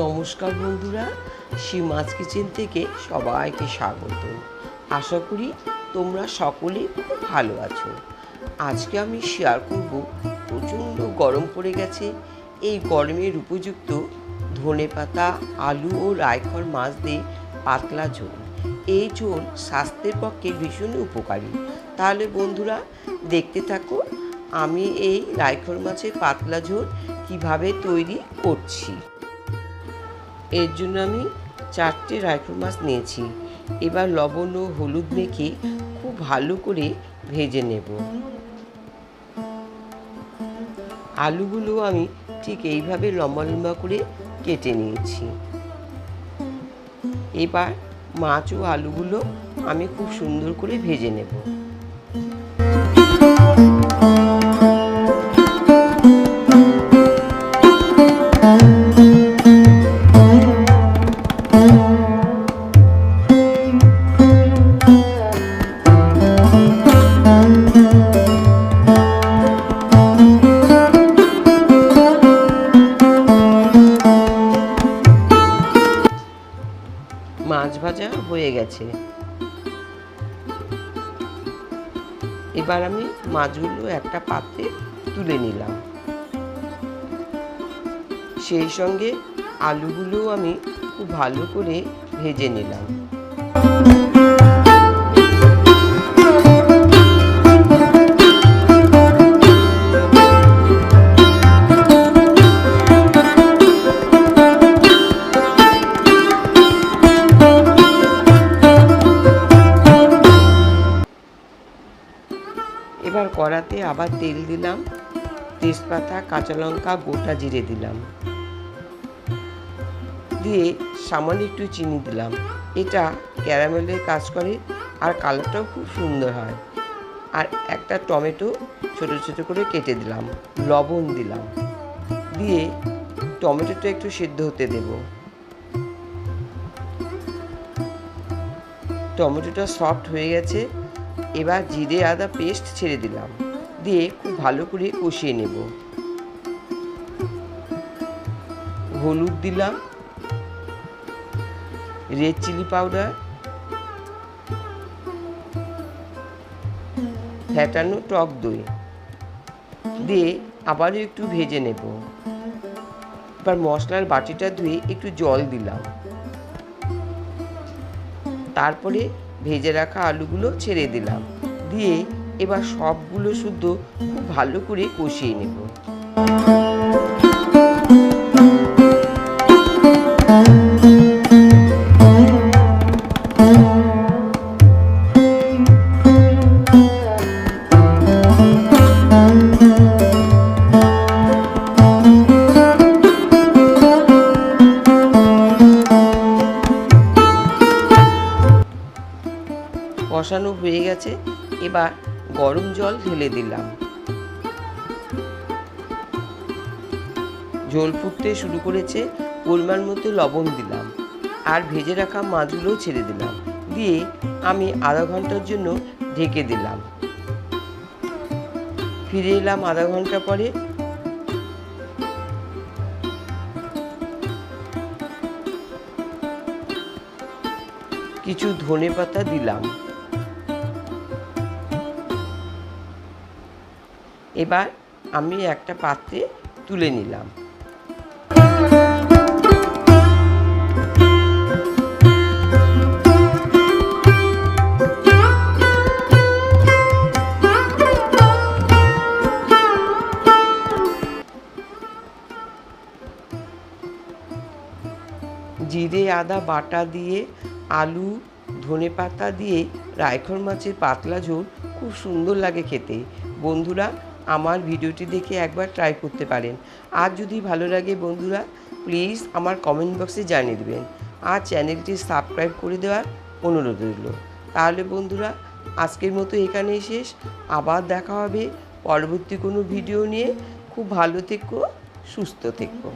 নমস্কার বন্ধুরা, সীমাজ কিচেন থেকে সবাইকে স্বাগত। আশা করি তোমরা সকলে খুব ভালো আছো। আজকে আমি শেয়ার করব, প্রচণ্ড গরম পড়ে গেছে। এই গরমের উপযুক্ত ধনে পাতা আলু ও রায়খর মাছ দিয়ে পাতলা ঝোল। এই ঝোল স্বাস্থ্যের পক্ষে ভীষণ উপকারী। তাহলে বন্ধুরা, দেখতে থাকো, আমি এই রায়খর মাছের পাতলা ঝোল কীভাবে তৈরি করছি। এর জন্য আমি চারটে রাইফল মাছ নিয়েছি। এবার লবণ ও হলুদ মেখে খুব ভালো করে ভেজে নেব। আলুগুলো আমি ঠিক এইভাবে লম্বা লম্বা করে কেটে নিয়েছি। এবার মাছ ও আলুগুলো আমি খুব সুন্দর করে ভেজে নেব। গেছে এবার আমি মাছগুলো একটা পাত্রে তুলে নিলাম। সেই সঙ্গে আলুগুলোও আমি খুব ভালো করে ভেজে নিলাম। কড়াতে আবার তেল দিলাম, তেজপাতা, কাঁচা লঙ্কা, গোটা জিরে দিলাম। দিয়ে সামান্য একটু চিনি দিলাম। এটা ক্যারামেলের কাজ করে আর কালারটাও খুব সুন্দর হয়। আর একটা টমেটো ছোট ছোট করে কেটে দিলাম, লবণ দিলাম। দিয়ে টমেটোটা একটু সেদ্ধ হতে দেব। টমেটোটা সফট হয়ে গেছে এবার জিরে আদা পেস্ট ছেড়ে দিলাম। দিয়ে খুব ভালো করে কষিয়ে নেব। হলুদ দিলাম। Red chilli powder. ফ্যাটানো টক দই। দিয়ে আবারও একটু ভেজে নেব। এবার মশলার বাটিটা ধুয়ে একটু জল দিলাম। তারপরে ভেজে রাখা আলুগুলো ছেড়ে দিলাম। দিয়ে এবার সবগুলো শুদ্ধ খুব ভালো করে কষিয়ে নেব। কষানো হয়ে গেছে, এবার গরম জল ঢেলে দিলাম। ঝোল ফুটতে শুরু করেছে, পরিমাণ মতো লবণ দিলাম আর ভেজে রাখা মাছগুলো ছেড়ে দিলাম। দিয়ে আমি আধা ঘণ্টার জন্য ঢেকে দিলাম। ফিরে এলাম আধা ঘণ্টা পরে। কিছু ধনে পাতা দিলাম। এবার আমি একটা পাত্রে তুলে নিলাম। জিরে, আদা, বাটা দিয়ে, আলু, ধনে পাতা দিয়ে রায়খর মাছের পাতলা ঝোল খুব সুন্দর লাগে খেতে। বন্ধুরা আমার ভিডিওটি দেখে একবার ট্রাই করতে পারেন। আর যদি ভালো লাগে বন্ধুরা প্লিজ আমার কমেন্ট বক্সে জানিয়ে দেবেন। আর চ্যানেলটি সাবস্ক্রাইব করে দেওয়ার অনুরোধ রইল। তাহলে বন্ধুরা, আজকের মতো এখানেই শেষ। আবার দেখা হবে পরবর্তী কোনো ভিডিও নিয়ে। খুব ভালো থেকো, সুস্থ থেকো।